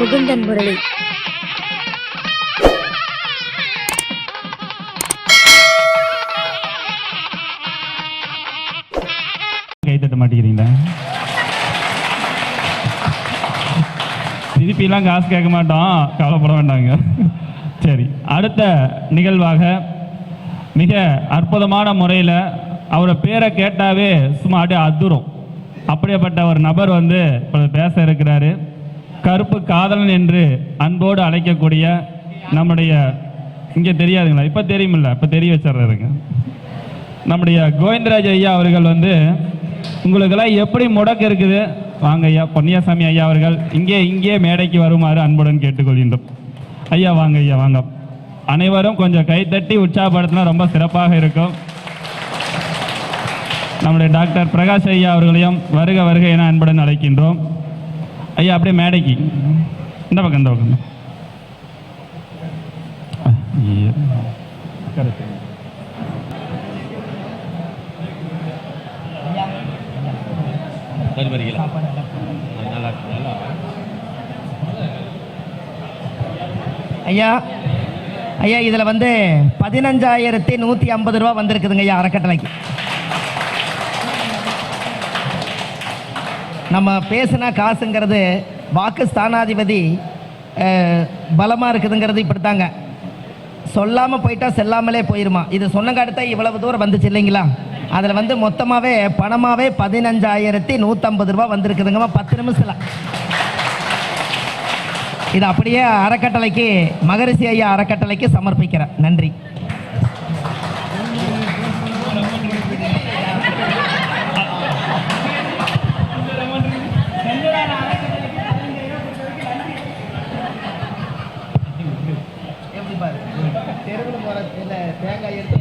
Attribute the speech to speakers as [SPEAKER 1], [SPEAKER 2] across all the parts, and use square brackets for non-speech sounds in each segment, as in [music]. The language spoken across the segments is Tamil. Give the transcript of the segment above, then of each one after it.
[SPEAKER 1] முகுந்தன் முரளி.
[SPEAKER 2] மாட்டேங்கிறீங்களா? திருப்பிலாம் காசு கேட்க மாட்டோம் கவலைப்பட வேண்டாங்க. சரி அடுத்த நிகழ்வாக மிக அற்புதமான முறையில் அவரை பேரை கேட்டாவே சும்மா அப்படியே அதுரும். அப்படியேப்பட்ட ஒரு நபர் வந்து இப்போ பேச இருக்கிறாரு. கருப்பு காதலன் என்று அன்போடு அழைக்கக்கூடிய நம்முடைய இங்கே தெரியாதுங்களா? இப்போ தெரியுமில்ல. இப்போ தெரிய வச்சிடுறாருங்க. நம்முடைய கோவிந்தராஜ் ஐயா அவர்கள் வந்து உங்களுக்கெல்லாம் எப்படி முடக்கு இருக்குது? வாங்க ஐயா பொன்னியாசாமி ஐயா அவர்கள் இங்கே இங்கே மேடைக்கு வருமாறு அன்புடன் கேட்டுக்கொள்கின்றோம். ஐயா வாங்க ஐயா வாங்க. அனைவரும் கொஞ்சம் கைத்தட்டி உற்சாகப்படுத்தினா ரொம்ப சிறப்பாக இருக்கும். நம்முடைய டாக்டர் பிரகாஷ் ஐயா அவர்களையும் வருக வருக என அன்புடன் அழைக்கின்றோம். ஐயா அப்படியே மேடைக்கு இந்த பக்கம் இந்த பக்கம் ஐயா.
[SPEAKER 3] ஐயா ஐயா இதில் வந்து பதினஞ்சாயிரத்தி நூற்றி ஐம்பது ரூபா வந்திருக்குதுங்க ஐயா அறக்கட்டளைக்கு நம்ம பேசினா காசுங்கிறது வாக்கு ஸ்தானாதிபதி பலமாக இருக்குதுங்கிறது இப்படித்தாங்க. சொல்லாமல் போயிட்டா செல்லாமலே போயிருமா. இது சொன்னங்காட்டு இவ்வளவு தூரம் வந்துச்சு இல்லைங்களா? அதில் வந்து மொத்தமாகவே பணமாகவே பதினஞ்சாயிரத்தி நூற்றம்பது ரூபா வந்திருக்குதுங்கம்மா பத்து நிமிஷத்தில். இது அப்படியே அறக்கட்டளைக்கு மகரிஷி ஐயா அறக்கட்டளைக்கு சமர்ப்பிக்கிறேன். நன்றி. தேங்காய் எடுத்து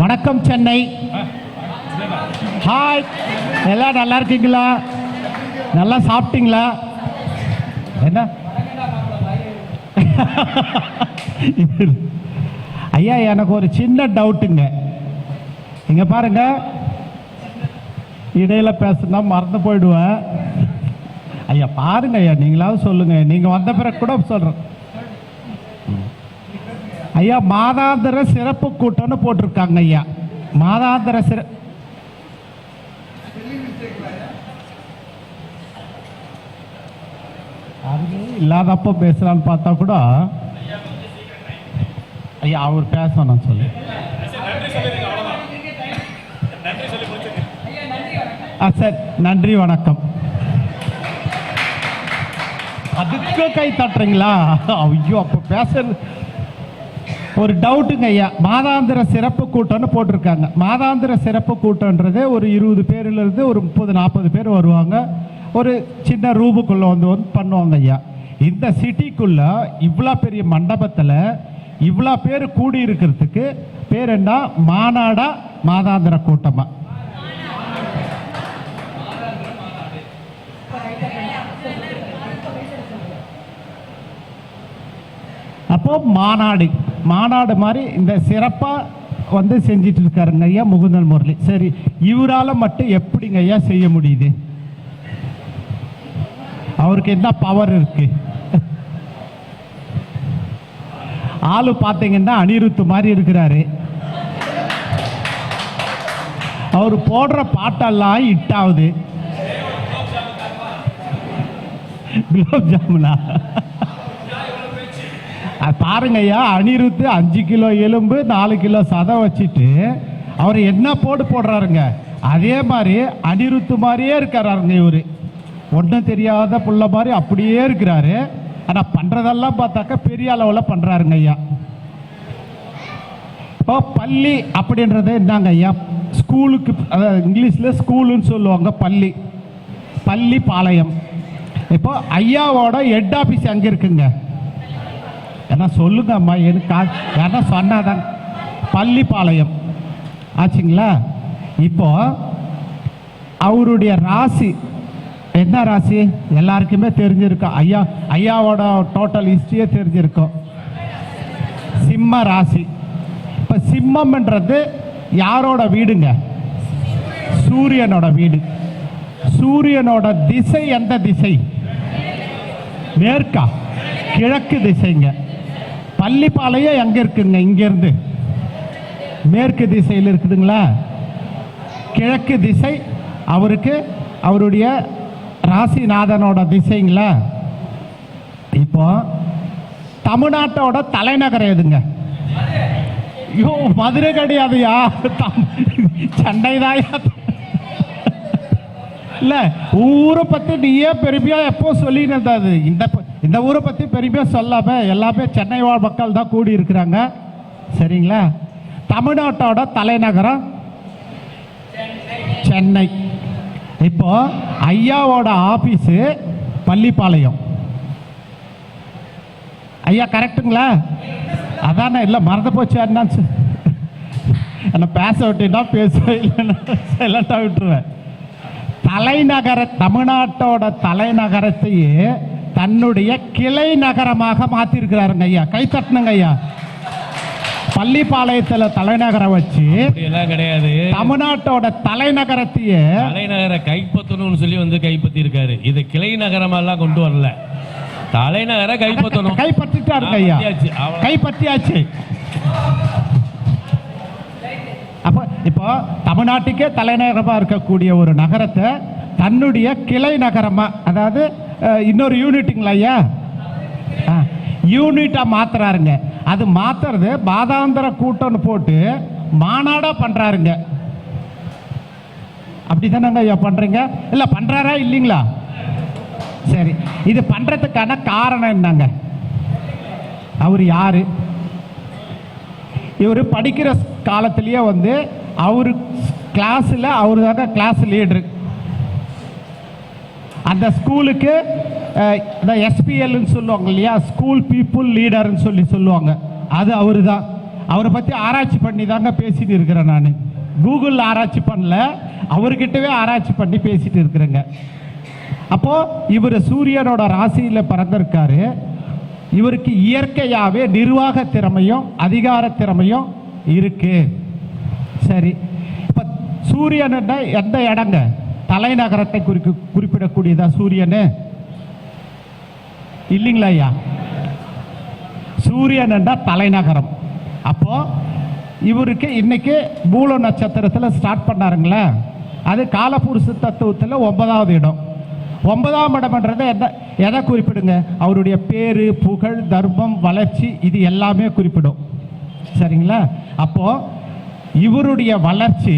[SPEAKER 4] வணக்கம் சென்னை. ஹாய் எல்லாம் நல்லா இருக்கீங்களா? நல்லா சாப்பிட்டீங்களா? என்ன? ஐயா எனக்கு ஒரு சின்ன டவுட்டுங்க. இங்கே பாருங்க. இடையில் பேசுனா மறந்து போயிடுவேன். ஐயா பாருங்க ஐயா நீங்களாவது சொல்லுங்க. நீங்க வந்த பிறகு கூட சொல்றோம் ஐயா மாதாந்திர சிறப்பு கூட்டம்னு போட்டிருக்காங்க ஐயா. மாதாந்திர சிற இல்லாதப்ப பேசுறான்னு பார்த்தா கூட ஐயா அவர் பேசணும் சொல்லு ஆ சரி நன்றி வணக்கம். அதுக்கு கை தட்டுறீங்களா? ஐயோ அப்போ பேச ஒரு டவுட்டுங்க ஐயா. மாதாந்திர சிறப்பு கூட்டம்னு போட்டிருக்காங்க. மாதாந்திர சிறப்பு கூட்டம்ன்றது ஒரு இருபது பேர்லேருந்து ஒரு முப்பது நாற்பது பேர் வருவாங்க. ஒரு சின்ன ரூமுக்குள்ளே வந்து வந்து பண்ணுவாங்க ஐயா. இந்த சிட்டிக்குள்ளே இவ்வளோ பெரிய மண்டபத்தில் இவ்வளோ பேர் கூடி இருக்கிறதுக்கு பேர் என்ன? மாநாடா மாதாந்திர கூட்டமாக அப்போ மாநாடு மாநாடு மாதிரி இந்த சிறப்பாக வந்து செஞ்சிட்டு இருக்காருங்க ஐயா முகுந்தன் முரளி. சரி இவரால் மட்டும் எப்படிங்க ஐயா செய்ய முடியுது? அவருக்கு என்ன பவர் இருக்கு? ஆளு பார்த்தீங்கன்னா அனிருத்து மாதிரி இருக்கிறாரு. அவர் போடுற பாட்டெல்லாம் ஹிட் ஆகுது குலோப் ஜாமுனா. பாருங்க ஐயா அனிருத்து அஞ்சு கிலோ எலும்பு நாலு கிலோ சதம் வச்சுட்டு அவர் என்ன போடு போடுறாருங்க? அதே மாதிரி அனிருத்து மாதிரியே இருக்காருங்க இவர். ஒன்றும் தெரியாத புள்ள மாதிரி அப்படியே இருக்கிறாரு. ஆனால் பண்ணுறதெல்லாம் பார்த்தாக்கா பெரிய அளவில் பண்ணுறாருங்க ஐயா. இப்போ பள்ளி அப்படின்றது என்னங்க ஐயா? ஸ்கூலுக்கு அதாவது இங்கிலீஷில் ஸ்கூலுன்னு சொல்லுவாங்க பள்ளி. பள்ளி பாளையம். இப்போ ஐயாவோட ஹெட் ஆஃபீஸ் அங்கே இருக்குங்க? ஏன்னா சொல்லுங்க அம்மா எனக்கு ஏன்னா சொன்னாதான். பள்ளிப்பாளையம். ஆச்சுங்களா? இப்போ அவருடைய ராசி. என்ன ராசி? எல்லாருக்குமே தெரிஞ்சிருக்கோம் ஐயா ஐயாவோட டோட்டல் ஹிஸ்ட்ரியே தெரிஞ்சிருக்கோம். சிம்ம ராசி. இப்போ சிம்மம்ன்றது யாரோட வீடுங்க? சூரியனோட வீடு. சூரியனோட திசை எந்த திசை? மேற்கா. கிழக்கு திசைங்க. பள்ளிப்பாளையம் எங்க இருக்குங்க? இங்க இருந்து மேற்கு திசையில் இருக்குதுங்களா? கிழக்கு திசை அவருக்கு அவருடைய ராசிநாதனோட திசைங்களா? இப்போ தமிழ்நாட்டோட தலைநகர் எதுங்க? ஐயோ மதுரை கிடையாதுயா? சண்டை தாயா இல்ல ஊரை பத்தி நீயே பெருமையாக எப்போ சொல்லின்னு அது? இந்த இந்த ஊரை பற்றி பெருமையாக சொல்லாம எல்லாமே சென்னை வாழ் மக்கள் தான் கூடி இருக்கிறாங்க. சரிங்களா? தமிழ்நாட்டோட தலைநகரம் சென்னை. இப்போ ஐயாவோட ஆஃபீஸு பள்ளிப்பாளையம். ஐயா கரெக்ட்டுங்களா? அதானே இல்லை மறந்து போச்சு என்னன்னு என்ன பேச விட்டீங்கன்னா பேசுவேன் இல்லைன்னா சைலண்டாக விட்டுருவேன். தலைநகர தமிழ்நாட்டோட தலைநகரத்தையே தன்னுடைய கிளை நகரமாக மாத்திருக்கிறாருங்க ஐயா. கை தட்டணுங்க ஐயா. பள்ளிப்பாளையத்துல தலைநகரம் வச்சு
[SPEAKER 1] எல்லாம் கிடையாது.
[SPEAKER 4] தமிழ்நாட்டோட தலைநகரத்தையே
[SPEAKER 1] தலைநகரை கைப்பற்றணும்னு சொல்லி வந்து கைப்பற்றி இருக்காரு இது கிளை நகரமெல்லாம் கொண்டு வரல. தலைநகரை கைப்பற்றணும்.
[SPEAKER 4] கைப்பற்றிட்டாருங்க ஐயா.
[SPEAKER 1] கைப்பற்றியாச்சு.
[SPEAKER 4] அப்போ இப்போ தமிழ்நாட்டுக்கே தலைநகரமாக இருக்கக்கூடிய ஒரு நகரத்தை தன்னுடைய கிளை நகரமா அதாவது இன்னொரு யூனிட்டுங்களா ஐயா? யூனிட்டாக மாத்துறாருங்க. அது மாத்துறது பாதாந்திர கூட்டம்னு போட்டு மாநாடாக பண்ணுறாருங்க அப்படி தானேங்க ஐயா பண்ணுறீங்க இல்லை பண்ணுறாரா இல்லைங்களா? சரி இது பண்ணுறதுக்கான காரணம் என்னங்க? அவர் யார்? இவர் படிக்கிற காலத்திலேயே வந்து அவர் கிளாஸில் அவர் தாங்க கிளாஸ் லீடரு அந்த ஸ்கூலுக்கு இந்த எஸ்பிஎல்னு சொல்லுவாங்க இல்லையா? ஸ்கூல் பீப்புள் லீடர்னு சொல்லி சொல்லுவாங்க. அது அவர் தான் அவரை பற்றி ஆராய்ச்சி பண்ணி தாங்க பேசிட்டு இருக்கிறேன் நான். கூகுளில் ஆராய்ச்சி பண்ணல. அவர்கிட்டவே ஆராய்ச்சி பண்ணி பேசிட்டு இருக்கிறேங்க. அப்போது இவர் சூரியனோட ராசியில் பிறந்திருக்காரு. இவருக்கு இயற்கையாகவே நிர்வாக திறமையும் அதிகார திறமையும் இருக்கு. சரி. இப்போ சூரியன் எந்த இடங்க? தலைநகரத்தை குறிக்கு குறிப்பிடக்கூடியதா சூரியனு? இல்லைங்களா ஐயா? சூரியன் என்ற தலைநகரம். அப்போ இவருக்கு இன்னைக்கு மூல நட்சத்திரத்தில் ஸ்டார்ட் பண்ணாருங்களே. அது காலபுருஷ தத்துவத்தில் ஒன்பதாவது இடம். ஒன்பதாம் இடம்ன்றது என்ன எதை குறிப்பிடுங்க? அவருடைய பேர் புகழ் தர்மம் வளர்ச்சி இது எல்லாமே குறிப்பிடும். சரிங்களா? அப்போது இவருடைய வளர்ச்சி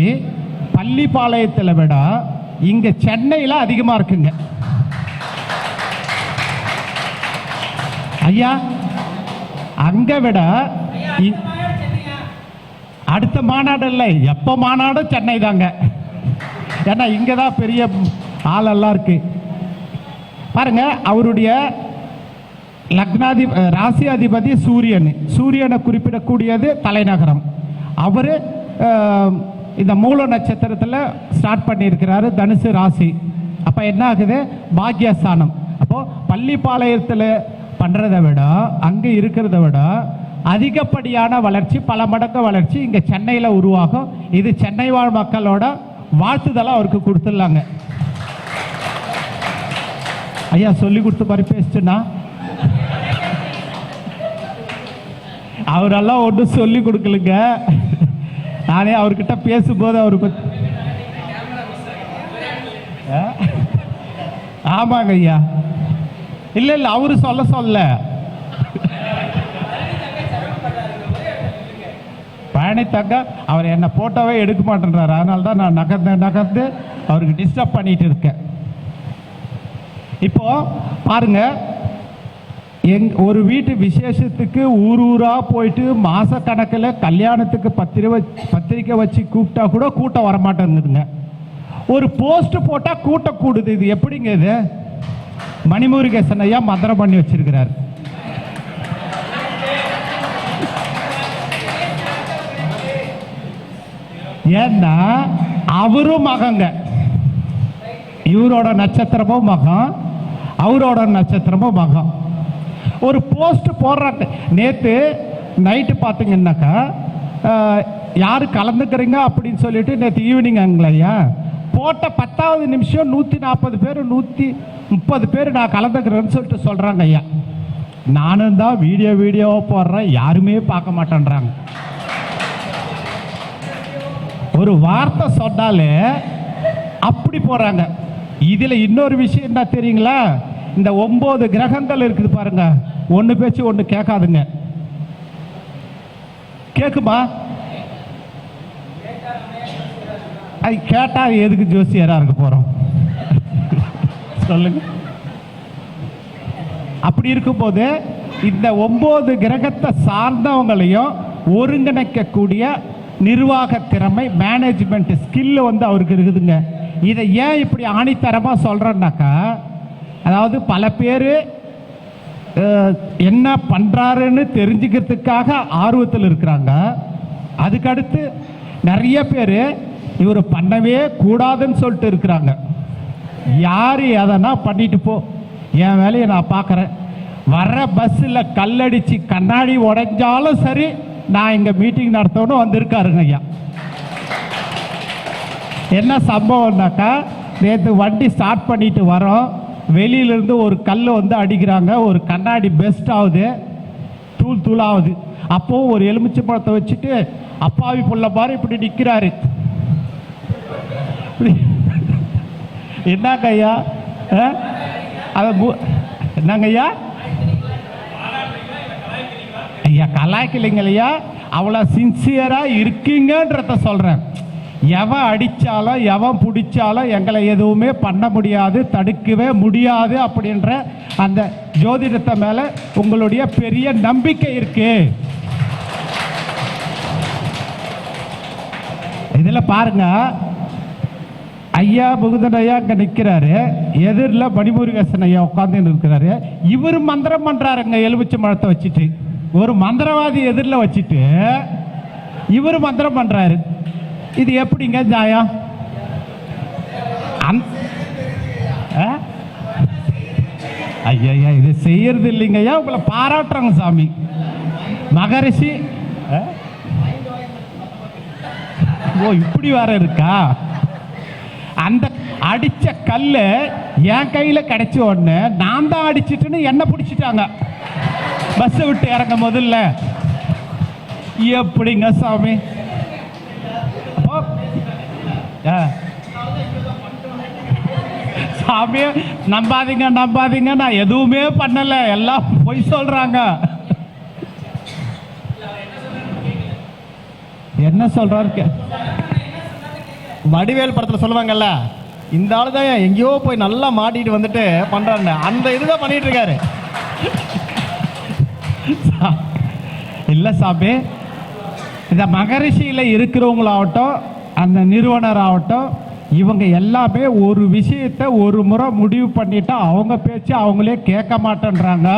[SPEAKER 4] பள்ளிப்பாளையத்தில் விட இங்க சென்னையில் அதிகமாக இருக்குங்க. ஐயா அங்க விட இ- அடுத்த மாநாடு இல்லை. எப்போ மாநாடும் சென்னை தாங்க. ஏன்னா இங்கே தான் பெரிய ஆளெல்லாம் இருக்கு. பாருங்க அவருடைய லக்னாதி ராசி அதிபதி சூரியன். சூரியனை குறிப்பிடக்கூடியது தலைநகரம். அவர் இந்த மூல நட்சத்திரத்தில் ஸ்டார்ட் பண்ணியிருக்கிறாரு தனுசு ராசி. அப்போ என்ன ஆகுது பாக்யஸ்தானம். அப்போது பள்ளிப்பாளையத்தில் பண்ணுறதை விட அங்கே இருக்கிறத விட அதிகப்படியான வளர்ச்சி பல மடங்கு வளர்ச்சி இங்கே சென்னையில் உருவாகும். இது சென்னை வாழ் மக்களோட வாழ்த்துதலை அவருக்கு கொடுத்துடலாங்க. ஐயா சொல்லி கொடுத்த மாதிரி பேசிட்டுனா? அவரெல்லாம் ஒன்றும் சொல்லி கொடுக்கலுங்க. நானே அவர்கிட்ட பேசும்போது அவருக்கு ஆமாங்க ஐயா இல்லை இல்லை அவரு சொல்ல சொல்ல. பழனித்தங்க அவர் என்ன போட்டோவே எடுக்க மாட்டேன்றாரு. அதனால தான் நான் நகர்ந்து நகர்ந்து அவருக்கு டிஸ்டர்ப் பண்ணிட்டு இருக்கேன். இப்போ பாருங்க. எங் ஒரு வீட்டு விசேஷத்துக்கு ஊர் ஊராக போயிட்டு மாதக்கணக்கில் கல்யாணத்துக்கு பத்திரிக்கை பத்திரிக்கை வச்சு கூப்பிட்டா கூட கூட்டம் வரமாட்டேங்குதுங்க. ஒரு போஸ்ட் போட்டா கூட்டம் கூடுது. இது எப்படிங்க இது? மணிமுருகேசன் ஐயா மந்திரம் பண்ணி வச்சிருக்கிறார். ஏன்னா அவரும் மகங்க. இவரோட நட்சத்திரமும் மகம். அவரோட நட்சத்திரமும் மகம். ஒரு போஸ்ட் போடுறாங்க. நேற்று நைட்டு பார்த்தீங்கன்னாக்கா யார் கலந்துக்கிறீங்க அப்படின்னு சொல்லிட்டு நேற்று ஈவினிங் ஐயா. போட்ட பத்தாவது நிமிஷம் நூற்றி நாற்பது பேர் நூற்றி முப்பது பேர் நான் கலந்துக்கிறேன்னு சொல்லிட்டு சொல்கிறாங்க ஐயா. நானும் தான் வீடியோ வீடியோவாக போடுறேன். யாருமே பார்க்க மாட்டேன்றாங்க. ஒரு வார்த்தை சொன்னாலே அப்படி போகிறாங்க இதில் இன்னொரு விஷயம் என்ன தெரியுங்களா? இந்த ஒம்பது கிரகங்கள் இருக்குது பாருங்க. ஒன்று பேச்சு ஒன்று கேட்காதுங்க. கேட்குமா அது கேட்டா எதுக்கு ஜோசியரா இருக்க போறோம்? சொல்லுங்க. அப்படி இருக்கும்போது இந்த ஒன்பது கிரகத்தை சார்ந்தவங்களையும் ஒருங்கிணைக்கக்கூடிய நிர்வாக திறமை மேனேஜ்மெண்ட் ஸ்கில் வந்து அவருக்கு இருக்குதுங்க. இதை ஏன் இப்படி ஆணித்தரமாக சொல்கிறேன்னாக்கா அதாவது பல பேர் என்ன பண்ணுறாருன்னு தெரிஞ்சுக்கிறதுக்காக ஆர்வத்தில் இருக்கிறாங்க. அதுக்கடுத்து நிறைய பேர் இவர் பண்ணவே கூடாதுன்னு சொல்லிட்டு இருக்கிறாங்க. யார் எதனா பண்ணிட்டு போ. என் வேலையை நான் பார்க்குறேன். வர்ற பஸ்ஸில் கல்லடிச்சு கண்ணாடி உடைஞ்சாலும் சரி நான் இங்கே மீட்டிங் நடத்தணும் வந்திருக்காருங்க ஐயா. என்ன சம்பவம்னாக்கா நேற்று வண்டி ஸ்டார்ட் பண்ணிட்டு வரோம். வெளியிலேருந்து ஒரு கல் வந்து அடிக்கிறாங்க. ஒரு கண்ணாடி பெஸ்ட் ஆகுது. தூள் தூளாகுது. அப்போ ஒரு எலுமிச்சை பழத்தை வச்சுட்டு அப்பாவி புள்ள மாதிரி இப்படி நிற்கிறாரு [laughs] என்னங்க ஐயா? ஆ? என்னங்க ஐயா? ஐயா கலாய்க்கலைங்க இல்லையா அவ்வளோ சின்சியராக இருக்கீங்கன்றத சொல்கிறேன் எவன் அடித்தாலும் எவன் பிடிச்சாலும் எங்களை எதுவுமே பண்ண முடியாது தடுக்கவே முடியாது அப்படின்ற அந்த ஜோதிடத்தை மேலே உங்களுடைய பெரிய நம்பிக்கை இருக்கு. இதில் பாருங்க ஐயா முகுந்தன் ஐயா அங்கே நிற்கிறாரு எதிரில் மணிமுருகேசன் ஐயா உட்காந்து இருக்கிறாரு இவர் மந்திரம் பண்ணுறாருங்க எலுமிச்சை மரத்தை வச்சுட்டு. ஒரு மந்திரவாதி எதிரில் வச்சுட்டு இவர் மந்திரம் பண்ணுறாரு இது எப்படிங்க நியாயம்? அந் ஆ? ஐயா இது செய்யறது இல்லைங்க ஐயா. உங்களை பாராட்டுறாங்க சாமி. மகரிஷி ஓ இப்படி வேற இருக்கா? அந்த அடிச்ச கல்லு என் கையில் கிடைச்ச உடனே நான் தான் அடிச்சிட்டுன்னு என்ன பிடிச்சிட்டாங்க. பஸ்ஸை விட்டு இறங்க முதல்ல எப்படிங்க சாமி? அப்போ, சாமி நம்பாதீங்க நம்பாதீங்க. நான் எதுவுமே பண்ணல. எல்லாம் பொய் சொல்றாங்க. என்ன சொல்றாரு?
[SPEAKER 5] வடிவேல் படத்தில் சொல்லுவாங்கல்ல இந்த ஆள் தான் எங்கேயோ போய் நல்லா மாட்டிட்டு வந்துட்டு பண்றாருன்னு. அந்த இதுதான் பண்ணிட்டு இருக்காரு.
[SPEAKER 4] இல்லை சாமி இந்த மகரிஷியில் இருக்கிறவங்களாகட்டும் அந்த நிறுவனர் ஆகட்டும் இவங்க எல்லாமே ஒரு விஷயத்தை ஒரு முறை முடிவு பண்ணிட்டா அவங்க பேச்சு அவங்களே கேட்க மாட்டேன்றாங்க.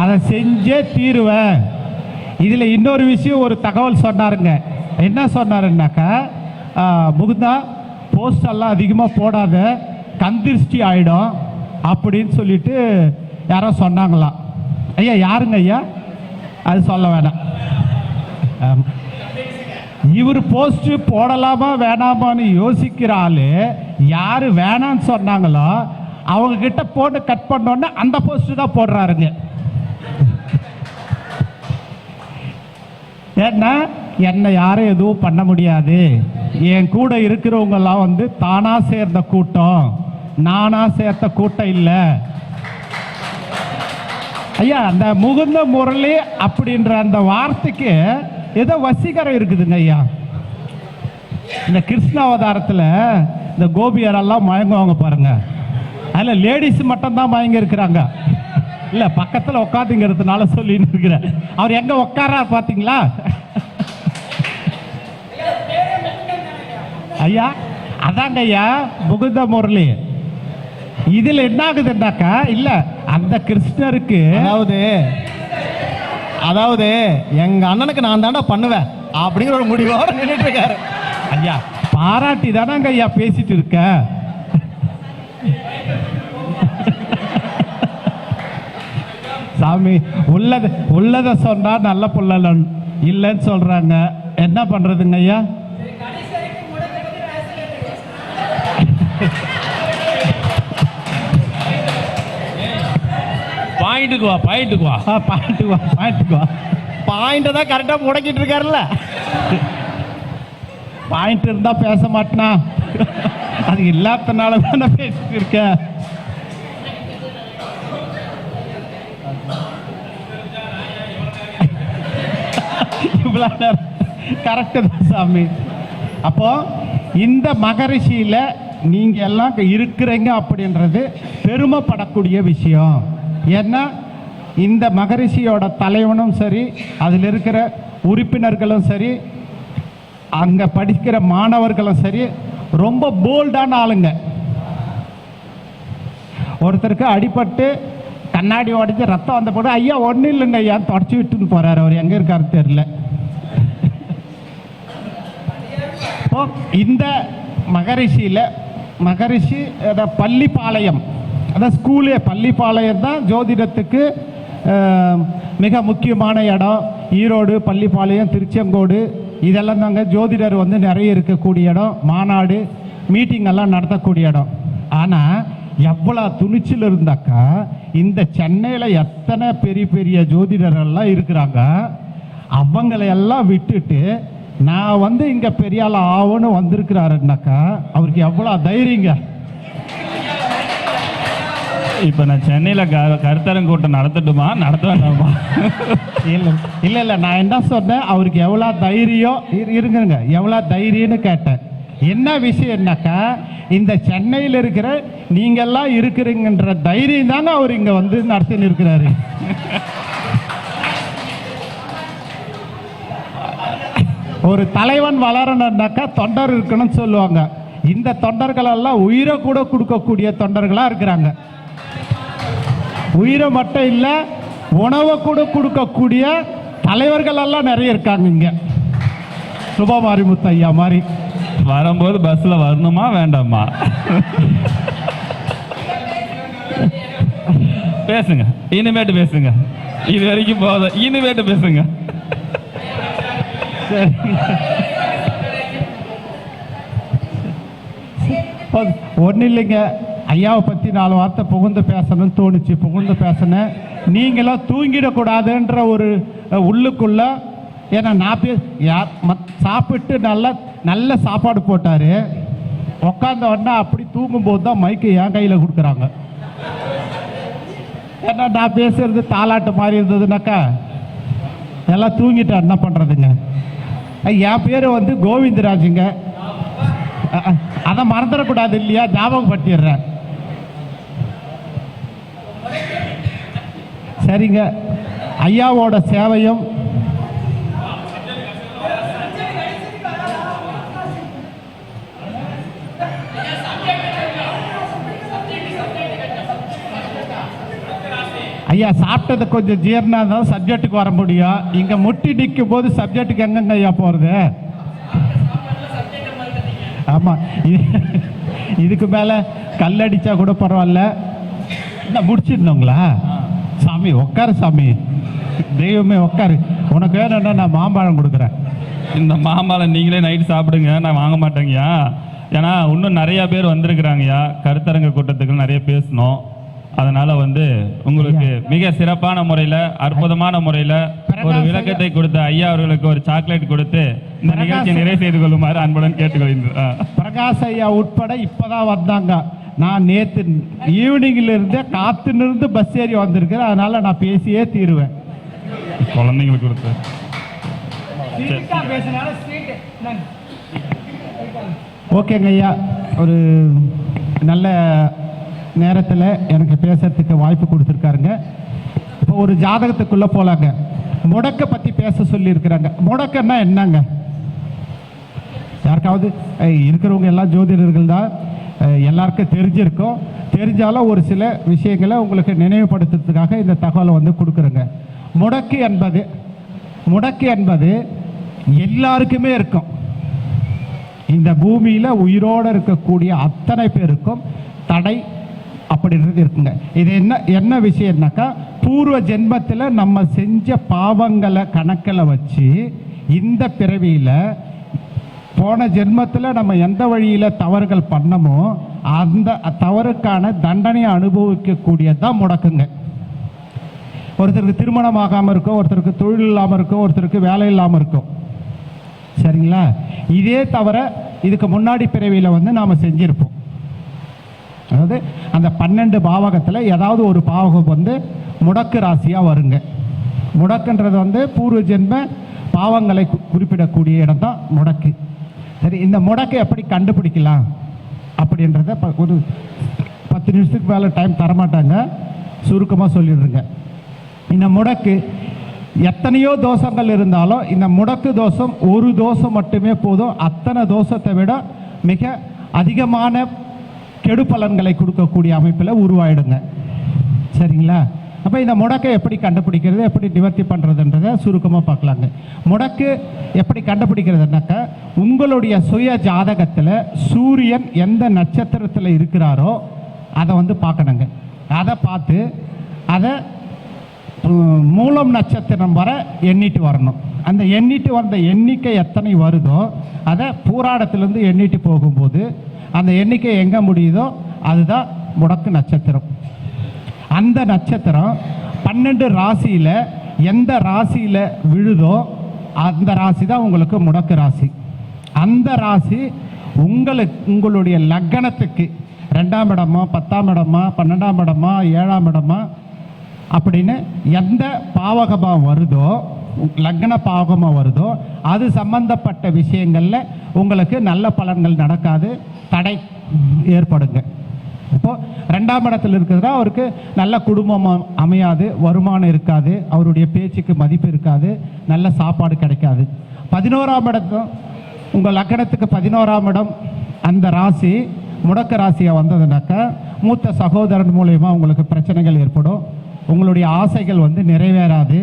[SPEAKER 4] அதை செஞ்சே தீருவேன். இதில் இன்னொரு விஷயம் ஒரு தகவல் சொன்னாருங்க. என்ன சொன்னாருன்னாக்கா முகுந்தா போஸ்ட் எல்லாம் அதிகமாக போடாத கந்திருஷ்டி ஆகிடும் அப்படின்னு சொல்லிட்டு யாரோ சொன்னாங்களாம் ஐயா யாருங்க ஐயா? அது சொல்ல வேணாம். இவர் போஸ்ட் போடலாமா வேணாமான்னு யோசிக்கிற ஆளு யாரு வேணான்னு சொன்னாங்களோ அவங்க கிட்ட போட்டு கட் பண்ணோன்னே அந்த போஸ்ட் தான் போடுறாருங்க. ஏன்னா என்னை யாரும் எதுவும் பண்ண முடியாது. என் கூட இருக்கிறவங்கெல்லாம் வந்து தானா சேர்ந்த கூட்டம். நானா சேர்த்த கூட்டம் இல்லை. ஐயா அந்த முகுந்த முரளி அப்படின்ற அந்த வார்த்தைக்கு ஏதோ வசீகரம் இருக்குதுங்க ஐயா. இந்த கிருஷ்ண அவதாரத்தில் இந்த கோபியரெல்லாம் மயங்குவாங்க பாருங்க. அதில் லேடிஸ் மட்டும்தான் மயங்கி இருக்கிறாங்க இல்லை பக்கத்தில் உட்காந்துங்கிறதுனால சொல்லின்னு இருக்கிறேன். அவர் எங்கே உட்காரா பார்த்தீங்களா ஐயா அதாங்க ஐயா முகுந்த முரளி. இதில் என்ன ஆகுதுன்னாக்கா இல்லை அந்த கிருஷ்ணருக்கு
[SPEAKER 5] அதாவது அதாவது எங்க அண்ணனுக்கு நான் தாண்டா பண்ணுவேன் அப்படிங்கிற ஒரு முடிவோட நின்றுட்டு இருக்காரு
[SPEAKER 4] ஐயா பாராட்டி தானங்க ஐயா பேசிட்டு இருக்க சாமி உள்ளத உள்ளதை சொன்னா நல்ல புள்ளலன் இல்லைன்னு சொல்றாங்க. என்ன பண்றதுங்க ஐயா?
[SPEAKER 1] பாயிண்ட்டுக்கு வா பாயிண்ட்டுக்கு வா. [laughs]
[SPEAKER 4] பாயிண்ட்டுக்கு வா பாயிண்ட்டுக்கு வா.
[SPEAKER 5] பாயிண்ட்டை தான் கரெக்டாக முடக்கிட்டு இருக்காருல்ல.
[SPEAKER 4] பாயிண்ட் இருந்தா பேச மாட்டேனா? அது இல்லாதனால தானே பேசிட்டு இருக்கேன் இவ்வளோ நேரம் கரெக்டு தான் சாமி. அப்போ இந்த மகரிஷியில் நீங்க எல்லாம் இருக்கிறீங்க அப்படின்றது பெருமைப்படக்கூடிய விஷயம். ஏன்னா இந்த மகரிஷியோட தலைவனும் சரி அதில் இருக்கிற உறுப்பினர்களும் சரி அங்கே படிக்கிற மாணவர்களும் சரி ரொம்ப போல்டான ஆளுங்க. ஒருத்தருக்கு அடிபட்டு கண்ணாடி உடஞ்சி ரத்தம் வந்த போது ஐயா ஒன்றும் இல்லைங்க ஐயா தொடச்சி விட்டுன்னு போகிறார் அவர். எங்கே இருக்காரு தெரியல. இந்த மகரிஷியில் மகரிஷி பள்ளிப்பாளையம் அதான் ஸ்கூலே பள்ளிப்பாளையம் தான் ஜோதிடத்துக்கு மிக முக்கியமான இடம். ஈரோடு பள்ளிப்பாளையம் திருச்செங்கோடு. இதெல்லாம் தாங்க ஜோதிடர் வந்து நிறைய இருக்கக்கூடிய இடம். மாநாடு மீட்டிங் எல்லாம் நடத்தக்கூடிய இடம். ஆனால் எவ்வளோ துணிச்சல் இருந்தாக்கா இந்த சென்னையில் எத்தனை பெரிய பெரிய ஜோதிடரெல்லாம் இருக்கிறாங்க அவங்களையெல்லாம் விட்டுட்டு நான் வந்து இங்கே பெரியால் ஆகணும் ஆகும்னு வந்திருக்கிறாருன்னாக்கா அவருக்கு எவ்வளோ தைரியங்க.
[SPEAKER 2] இப்போ நான் சென்னையில் க கருத்தரங்கூட்டம் நடத்தட்டுமா? நடத்த வேண்டாமா
[SPEAKER 4] இல்ல இல்ல இல்லை. நான் என்ன சொன்னேன்? அவருக்கு எவ்வளோ தைரியம் இரு- எவ்வளோ தைரியம்னு கேட்டேன். என்ன விஷயம்னாக்கா இந்த சென்னையில் இருக்கிற நீங்கள்லாம் இருக்கிறீங்கன்ற தைரியம் தானே அவர் இங்கே வந்து நடத்தின்னு இருக்கிறாரு ஒரு தலைவன் வளரணும்னாக்கா தொண்டர் இருக்கணும்னு சொல்லுவாங்க. இந்த தொண்டர்களெல்லாம் உயிரை கூட கொடுக்கக்கூடிய தொண்டர்களாக இருக்கிறாங்க. உயிரை மட்டும் இல்லை உணவை கூட கொடுக்கக்கூடிய தலைவர்கள் எல்லாம் நிறைய இருக்காங்க இங்க. சுபமாரிமுத்து ஐயா மாதிரி
[SPEAKER 2] வரும்போது பஸ்ஸில் வரணுமா வேண்டாமா? பேசுங்க இனிமேட்டு பேசுங்க. இது வரைக்கும் போதும் இனிமேட்டு பேசுங்க.
[SPEAKER 4] ஒன்றும் இல்லைங்க. ஐயாவை பற்றி நாலு வார்த்தை புகுந்து பேசணும்னு தோணுச்சு. புகுந்து பேசினேன். நீங்களாம் தூங்கிடக்கூடாதுன்ற ஒரு உள்ளுக்குள்ள ஏன்னா நான் பே யார் மத் சாப்பிட்டு நல்ல நல்ல சாப்பாடு போட்டார். உட்காந்த உடனே அப்படி தூங்கும்போது தான் மைக்கு என் கையில் கொடுக்குறாங்க. ஏன்னா நான் பேசுறது தாலாட்டு மாதிரி இருந்ததுனாக்கா எல்லாம் தூங்கிட்டா என்ன பண்ணுறதுங்க என் பேர் வந்து கோவிந்தராஜுங்க. அதை மறந்துடக்கூடாது இல்லையா? ஞாபகப்படுத்திடுறேன். சரிங்க. ஐயாவோட சேவையும் ஐயா சாப்பிட்டது கொஞ்சம் ஜீரணம் தான் சப்ஜெக்ட்டுக்கு வர முடியும். இங்கே முட்டி நிற்கும் போது சப்ஜெக்ட்டுக்கு எங்கங்க ஐயா போகிறது ஆமாம் இதுக்கு மேலே கல்லடிச்சா கூட பரவாயில்ல. என்ன முடிச்சிருந்தோங்களா சாமி உட்காரு சாமி. தெய்வமே உட்காரு உனக்கு வேணும்னா நான் மாம்பழம் கொடுக்குறேன்.
[SPEAKER 2] இந்த மாம்பழம் நீங்களே நைட் சாப்பிடுங்க நான் வாங்க மாட்டேங்கய்யா. ஏன்னா இன்னும் நிறைய பேர் வந்திருக்கிறாங்கய்யா. கருத்தரங்க கூட்டத்துக்கு நிறைய பேசணும். அதனால வந்து உங்களுக்கு மிக சிறப்பான முறையில் அற்புதமான முறையில் ஒரு விளக்கத்தை கொடுத்த ஐயா அவர்களுக்கு ஒரு சாக்லேட் கொடுத்து இந்த நிகழ்ச்சியை நிறைவு செய்து கொள்ளுமாறு அன்புடன் கேட்டுக்கொள்கின்றேன் ஆ.
[SPEAKER 4] பிரகாஷ் ஐயா உட்பட இப்போதான் வந்தாங்க. நான் நேற்று ஈவினிங்ல இருந்தே காத்து நின்று பஸ் ஏறி வந்திருக்கிறேன். அதனால நான் பேசியே தீருவேன்.
[SPEAKER 2] குழந்தைங்களுக்கு கொடுத்து.
[SPEAKER 4] ஓகேங்க ஐயா. ஒரு நல்ல நேரத்தில் எனக்கு பேசுறதுக்கு வாய்ப்பு கொடுத்துருக்காருங்க. இப்போ ஒரு ஜாதகத்துக்குள்ளே போகலாங்க முடக்க பற்றி பேச சொல்லியிருக்கிறாங்க. முடக்கன்னா என்னங்க? யாருக்காவது இருக்கிறவங்க எல்லாம் ஜோதிடர்கள் தான் எல்லாருக்கும் தெரிஞ்சிருக்கும். தெரிஞ்சாலும் ஒரு சில விஷயங்களை உங்களுக்கு நினைவுபடுத்துறதுக்காக இந்த தகவலை வந்து கொடுக்குறேங்க. முடக்கு என்பது முடக்கு என்பது எல்லாருக்குமே இருக்கும். இந்த பூமியில் உயிரோடு இருக்கக்கூடிய அத்தனை பேருக்கும் தடை அப்படின்றது இருக்குங்க. இது என்ன என்ன விஷயம்னாக்கா பூர்வ ஜென்மத்தில் நம்ம செஞ்ச பாவங்களை கணக்கில் வச்சு இந்த பிறவியில் போன ஜென்மத்தில் நம்ம எந்த வழியில் தவறுகள் பண்ணமோ அந்த தவறுக்கான தண்டனையை அனுபவிக்கக்கூடியதான் முடக்குங்க. ஒருத்தருக்கு திருமணம் ஆகாமல் இருக்கும் ஒருத்தருக்கு தொழில் இல்லாமல் இருக்கும் ஒருத்தருக்கு வேலை இல்லாமல் இருக்கும் சரிங்களா? இதே தவிர இதுக்கு முன்னாடி பிறவியில் வந்து நாம் செஞ்சுருப்போம். அதாவது அந்த பன்னெண்டு பாவகத்தில் ஏதாவது ஒரு பாவகம் வந்து முடக்கு ராசியாக வருங்க. முடக்குன்றது வந்து பூர்வ ஜென்ம பாவங்களை குறிப்பிடக்கூடிய இடம் தான் முடக்கு. சரி இந்த முடக்கை எப்படி கண்டுபிடிக்கலாம் அப்படின்றத ப- ஒரு பத்து நிமிஷத்துக்கு மேலே டைம் தரமாட்டாங்க. சுருக்கமாக சொல்லிடுறேங்க. இந்த முடக்கு எத்தனையோ தோஷங்கள் இருந்தாலும் இந்த முடக்கு தோஷம் ஒரு தோஷம் மட்டுமே போதும். அத்தனை தோஷத்தை விட மிக அதிகமான கெடுபலன்களை கொடுக்கக்கூடிய அமைப்பில் உருவாயிடுங்க. சரிங்களா? அப்போ இந்த முடக்கை எப்படி கண்டுபிடிக்கிறது எப்படி நிவர்த்தி பண்ணுறதுன்றதை சுருக்கமாக பார்க்கலாங்க. முடக்கு எப்படி கண்டுபிடிக்கிறதுனாக்கா உங்களுடைய சுய ஜாதகத்தில் சூரியன் எந்த நட்சத்திரத்தில் இருக்கிறாரோ அதை வந்து பார்க்கணுங்க. அதை பார்த்து அதை மூலம் நட்சத்திரம் வர எண்ணிட்டு வரணும். அந்த எண்ணிட்டு வந்த எண்ணிக்கை எத்தனை வருதோ அதை பூராடத்துலேருந்து எண்ணிட்டு போகும்போது அந்த எண்ணிக்கை எங்கே முடியுதோ அதுதான் முடக்கு நட்சத்திரம். அந்த நட்சத்திரம் பன்னெண்டு ராசியில் எந்த ராசியில் விழுதோ அந்த ராசி தான் உங்களுக்கு முடக்கு ராசி. அந்த ராசி உங்களுக்கு உங்களுடைய லக்கணத்துக்கு ரெண்டாம் இடமா பத்தாம் இடமா பன்னெண்டாம் இடமா ஏழாம் இடமா அப்படின்னு எந்த பாவகமாக வருதோ லக்ன பாவகமாக வருதோ அது சம்பந்தப்பட்ட விஷயங்களில் உங்களுக்கு நல்ல பலன்கள் நடக்காது. தடை ஏற்படுங்க. இப்போ ரெண்டாம் இடத்துல இருக்கிறதா அவருக்கு நல்ல குடும்பம் அமையாது வருமானம் இருக்காது அவருடைய பேச்சுக்கு மதிப்பு இருக்காது நல்ல சாப்பாடு கிடைக்காது. பதினோராம் இடத்தும் உங்கள் லக்கணத்துக்கு பதினோராம் இடம் அந்த ராசி முடக்க ராசியாக வந்ததுனாக்கா மூத்த சகோதரன் மூலயமா உங்களுக்கு பிரச்சனைகள் ஏற்படும். உங்களுடைய ஆசைகள் வந்து நிறைவேறாது.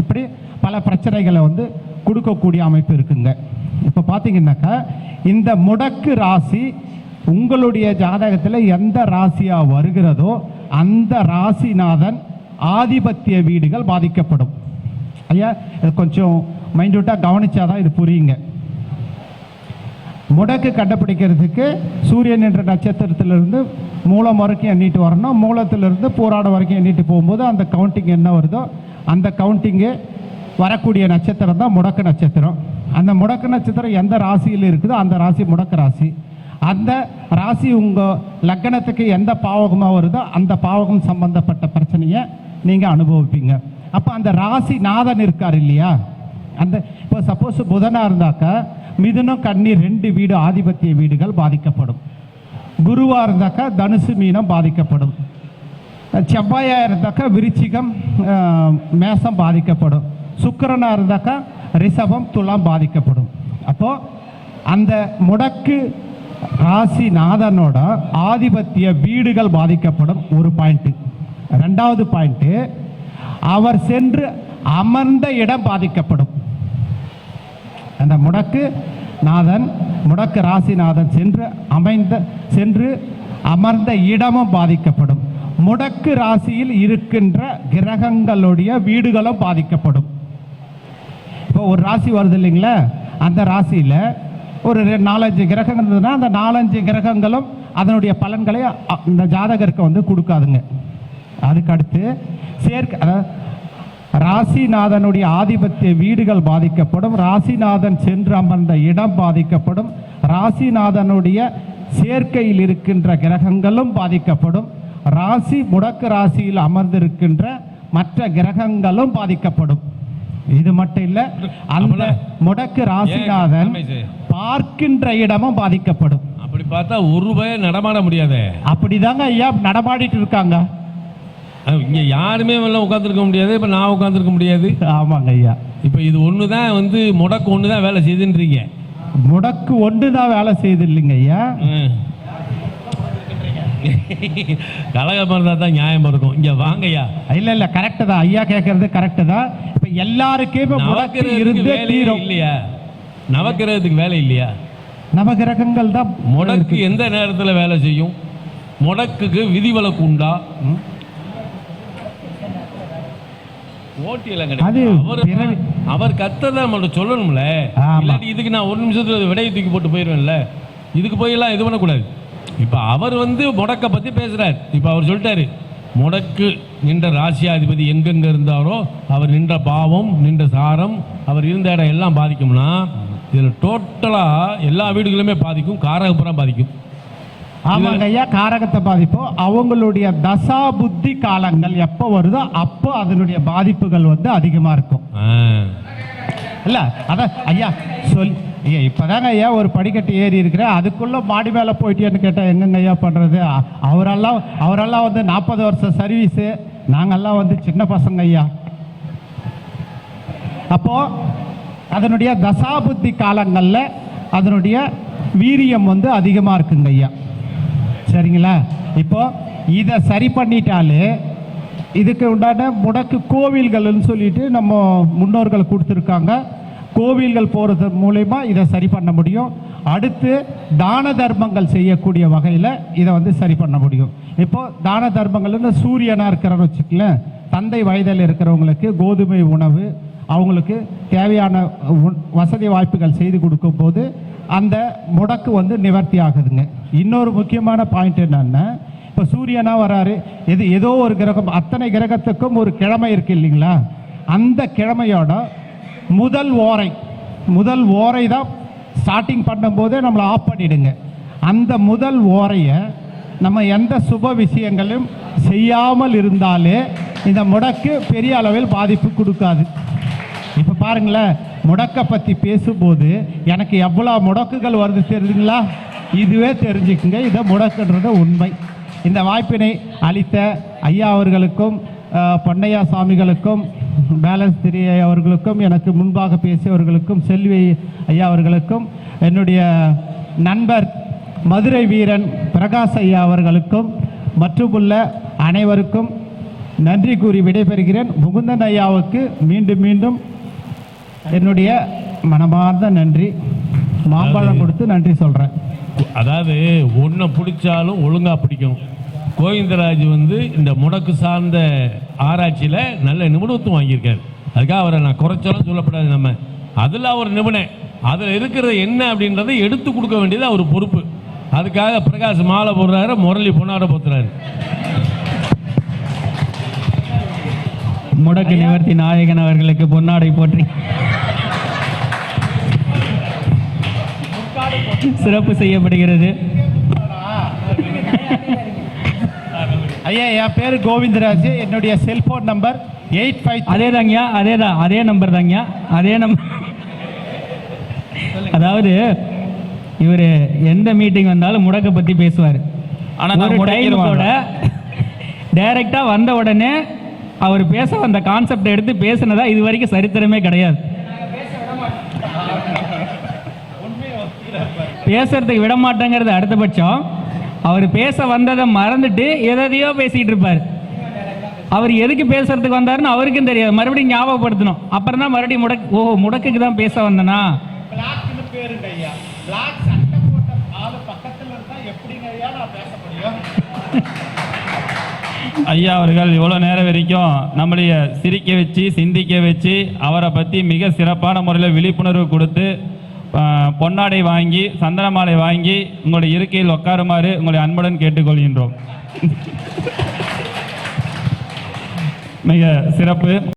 [SPEAKER 4] இப்படி பல பிரச்சனைகளை வந்து கொடுக்கக்கூடிய அமைப்பு இருக்குங்க. இப்போ பார்த்தீங்கன்னாக்கா இந்த முடக்கு ராசி உங்களுடைய ஜாதகத்தில் எந்த ராசியாக வருகிறதோ அந்த ராசிநாதன் ஆதிபத்திய வீடுகள் பாதிக்கப்படும். ஐயா இது கொஞ்சம் மைண்டூட்டாக கவனிச்சாதான் இது புரியுங்க. முடக்கு கண்டுபிடிக்கிறதுக்கு சூரியன் என்ற நட்சத்திரத்திலிருந்து மூலம் வரைக்கும் எண்ணிட்டு வரணும். மூலத்திலிருந்து போராட வரைக்கும் எண்ணிட்டு போகும்போது அந்த கவுண்டிங் என்ன வருதோ அந்த கவுண்டிங்கு வரக்கூடிய நட்சத்திரம் தான் முடக்கு நட்சத்திரம். அந்த முடக்கு நட்சத்திரம் எந்த ராசியில் இருக்குதோ அந்த ராசி முடக்கு ராசி. அந்த ராசி உங்கள் லக்கணத்துக்கு எந்த பாவகமாக வருதோ அந்த பாவகம் சம்பந்தப்பட்ட பிரச்சனையை நீங்கள் அனுபவிப்பீங்க. அப்போ அந்த ராசி நாதன் இருக்கார் இல்லையா? அந்த இப்போ சப்போஸ் புதனாக இருந்தாக்கா மிதுனம் கன்னி ரெண்டு வீடு ஆதிபத்திய வீடுகள் பாதிக்கப்படும். குருவாக இருந்தாக்கா தனுசு மீனம் பாதிக்கப்படும். செவ்வாயாக இருந்தாக்கா விருச்சிகம் மேசம் பாதிக்கப்படும். சுக்கரனாக இருந்தாக்கா ரிஷபம் துலாம் பாதிக்கப்படும். அப்போது அந்த முடக்கு ராசிநாதனோட ஆதிபத்திய வீடுகள் பாதிக்கப்படும் ஒரு பாயிண்ட்டு ரெண்டாவது பாயிண்ட்டு அவர் சென்று அமர்ந்த இடம் பாதிக்கப்படும். அந்த முடக்கு நாதன் முடக்கு ராசிநாதன் சென்று அமைந்த சென்று அமர்ந்த இடமும் பாதிக்கப்படும். முடக்கு ராசியில் இருக்கின்ற கிரகங்களுடைய வீடுகளும் பாதிக்கப்படும். இப்போ ஒரு ராசி வருது இல்லைங்களா? அந்த ராசியில் ஒரு ரெ- நாலஞ்சு கிரகம் இருந்ததுன்னா அந்த நாலஞ்சு கிரகங்களும் அதனுடைய பலன்களை அ- இந்த ஜாதகருக்கு வந்து கொடுக்காதுங்க. அதுக்கு அடுத்து சேர்க்க அதாவது ராசிநாதனுடைய ஆதிபத்திய வீடுகள் பாதிக்கப்படும் ராசிநாதன் சென்று அமர்ந்த இடம் பாதிக்கப்படும் ராசிநாதனுடைய சேர்க்கையில் இருக்கின்ற கிரகங்களும் பாதிக்கப்படும் ராசி முடக்கு ராசியில் அமர்ந்திருக்கின்ற மற்ற கிரகங்களும் பாதிக்கப்படும். இது மட்டும் இல்ல அந்த முடக்கு ராசிநாதன் பார்க்கின்ற இடமும் பாதிக்கப்படும்.
[SPEAKER 1] அப்படி பார்த்தா ஒரு ரூபாயை நடமாட முடியாதே.
[SPEAKER 4] அப்படிதாங்க ஐயா நடமாடிட்டு இருக்காங்க.
[SPEAKER 1] இங்க யாருமே வெளில உட்காந்துருக்க முடியாது இப்ப நான் உட்காந்துருக்க முடியாது.
[SPEAKER 4] ஆமாங்க ஐயா.
[SPEAKER 1] இப்ப இது ஒன்று தான் வந்து முடக்கு ஒன்று தான் வேலை செய்துன்றீங்க.
[SPEAKER 4] முடக்கு ஒன்று தான் வேலை செய்யுது இல்லைங்க ஐயா [laughs]
[SPEAKER 1] ம். கலகமாக இருந்தால் தான் நியாயம் இருக்கும். இங்க வாங்கய்யா.
[SPEAKER 4] இல்ல இல்ல கரெக்ட் தான். ஐயா கேட்கறது கரெக்ட் தான். இப்ப எல்லாருக்குமே முடக்கு இருந்தே தீரும்.
[SPEAKER 1] இல்லையா? நவக்கிரகத்துக்கு வேலை இல்லையா?
[SPEAKER 4] நவகிரகங்கள் தான்
[SPEAKER 1] முடக்கு எந்த நேரத்தில் வேலை செய்யும்? முடக்குக்கு விதிவிலக்கு உண்டா? அவர் கத்ததை நம்மள்ட்ட சொல்லணும்ல. இதுக்கு நான் ஒரு நிமிஷத்துல விடையை தூக்கி போட்டு போயிடுவேன்ல இதுக்கு போய் எல்லாம் இது பண்ணக்கூடாது. இப்போ அவர் வந்து முடக்க பத்தி பேசுறார். இப்போ அவர் சொல்லிட்டாரு முடக்கு நின்ற ராசியாதிபதி எங்கெங்க இருந்தாரோ அவர் நின்ற பாவம் நின்ற சாரம் அவர் இருந்த இடம் எல்லாம் பாதிக்கும்னா இதுல டோட்டலா எல்லா வீடுகளுமே பாதிக்கும் காரகப்புறம் பாதிக்கும்.
[SPEAKER 4] ஆமாங்க ஐயா காரகத்தை பாதிப்போம் அவங்களுடைய தசா புத்தி காலங்கள் எப்போ வருதோ அப்போ அதனுடைய பாதிப்புகள் வந்து அதிகமாக இருக்கும். இல்ல அதான் ஐயா சொல் ஐயா இப்போதாங்க ஐயா ஒரு படிக்கட்டு ஏறி இருக்கிறேன் அதுக்குள்ளே மாடி மேலே போயிட்டேன்னு கேட்டால் எங்கங்க ஐயா பண்ணுறது அவரெல்லாம் அவரெல்லாம் வந்து நாற்பது வருஷம் சர்வீஸு நாங்கள்லாம் வந்து சின்ன பசங்க ஐயா. அப்போது அதனுடைய தசாபுத்தி காலங்களில் அதனுடைய வீரியம் வந்து அதிகமாக இருக்குங்க ஐயா. சரிங்களா? இப்போ இதை சரி பண்ணிட்டாலே இதுக்கு உண்டான முடக்கு கோவில்கள்னு சொல்லிட்டு நம்ம முன்னோர்கள் கொடுத்துருக்காங்க. கோவில்கள் போகிறது மூலயமா இதை சரி பண்ண முடியும். அடுத்து தான தர்மங்கள் செய்யக்கூடிய வகையில் இதை வந்து சரி பண்ண முடியும். இப்போது தான தர்மங்கள்னு சூரியனாக இருக்கிறன்னு வச்சுக்கலேன் தந்தை வயதில் இருக்கிறவங்களுக்கு கோதுமை உணவு அவங்களுக்கு தேவையான உண்- வசதி வாய்ப்புகள் செய்து கொடுக்கும்போது அந்த முடக்கு வந்து நிவர்த்தி ஆகுதுங்க. இன்னொரு முக்கியமான பாயிண்ட் என்னென்னா இப்போ சூரியனா வராரு. எது ஏதோ ஒரு கிரகம் அத்தனை கிரகத்துக்கும் ஒரு கிழமை இருக்குது இல்லைங்களா? அந்த கிழமையோட முதல் ஓரை முதல் ஓரை தான் ஸ்டார்டிங் பண்ணும்போதே நம்மளை ஆஃப் பண்ணிடுங்க. அந்த முதல் ஓரையை நம்ம எந்த சுப விஷயங்களும் செய்யாமல் இருந்தாலே இந்த முடக்கு பெரிய அளவில் பாதிப்பு கொடுக்காது. இப்போ பாருங்களேன் முடக்கை பற்றி பேசும்போது எனக்கு எவ்வளோ முடக்குகள் வருது தெரியுதுங்களா? இதுவே தெரிஞ்சுக்குங்க இதை முடக்குன்றது உண்மை. இந்த வாய்ப்பினை அளித்த ஐயா அவர்களுக்கும் பொன்னையா சாமிகளுக்கும் பேலன்ஸ் திரி அவர்களுக்கும் எனக்கு முன்பாக பேசியவர்களுக்கும் செல்வி ஐயா அவர்களுக்கும் என்னுடைய நண்பர் மதுரை வீரன் பிரகாஷ் ஐயா அவர்களுக்கும் மற்றுமுள்ள அனைவருக்கும் நன்றி கூறி விடைபெறுகிறேன். முகுந்தன் ஐயாவுக்கு மீண்டும் மீண்டும் என்னுடைய மனமார்ந்த நன்றி. மாம்பழம் கொடுத்து நன்றி சொல்கிறேன்
[SPEAKER 1] அதாவது ஒன்றை பிடிச்சாலும் ஒழுங்காக பிடிக்கணும். கோவிந்தராஜ் வந்து இந்த முடக்கு சார்ந்த ஆராய்ச்சியில் நல்ல நிபுணத்துவம் வாங்கியிருக்காரு. அதுக்காக அவரை நான் குறைச்சாலும் சொல்லப்படாது நம்ம. அதில் அவர் நிபுணன் அதில் இருக்கிறது என்ன அப்படின்றத எடுத்து கொடுக்க வேண்டியது அவர் பொறுப்பு. அதுக்காக பிரகாஷ் மாலை போடுறாரு முரளி பொன்னாட போத்துறாரு.
[SPEAKER 2] முடக்கு நிவர்த்தி நாயகன் அவர்களுக்கு பொன்னாடை போற்றி. சிறப்பு செய்யப்படுகிறது.
[SPEAKER 4] ஐயா என் பேர் கோவிந்தராஜ். என்னுடைய செல்போன் நம்பர் எயிட் ஃபைவ்
[SPEAKER 2] அதே தாங்கய்யா அதே தான் அதே நம்பர் தாங்கய்யா. அதே நம்பர் அதாவது இவர் எந்த மீட்டிங் வந்தாலும் முடக்க பற்றி பேசுவார்.
[SPEAKER 5] ஆனா நான்
[SPEAKER 2] ஒரு. டைமோட டைரக்டாக வந்த உடனே அவர் பேச வந்த கான்செப்ட் எடுத்து பேசுனதா இது வரைக்கும் சரித்திரமே கிடையாது. பேசுறதுக்கு விட மாட்டேங்கிறது அடுத்தபட்சம் அவர் பேச வந்ததை மறந்துட்டு எதையோ பேசிட்டு இருப்பார். அவர் எதுக்கு பேசுறதுக்கு வந்தாருன்னு அவருக்கும் தெரியாது. மறுபடியும் ஞாபகப்படுத்தணும். அப்புறம் தான் மறுபடியும் முடக்கு ஓ முடக்குக்கு தான் பேச வந்தனா? [laughs]
[SPEAKER 4] ஐயா.
[SPEAKER 2] அவர்கள் இவ்வளோ நேரம் வரைக்கும் நம்மளைய சிரிக்க வச்சு சிந்திக்க வச்சு அவரை பற்றி மிக சிறப்பான முறையில் விழிப்புணர்வு கொடுத்து பொன்னாடை வாங்கி சந்தன மாலை வாங்கி உங்களுடைய இருக்கையில் உட்காருமாறு உங்களுடைய அன்புடன் கேட்டுக்கொள்கின்றோம். மிக சிறப்பு.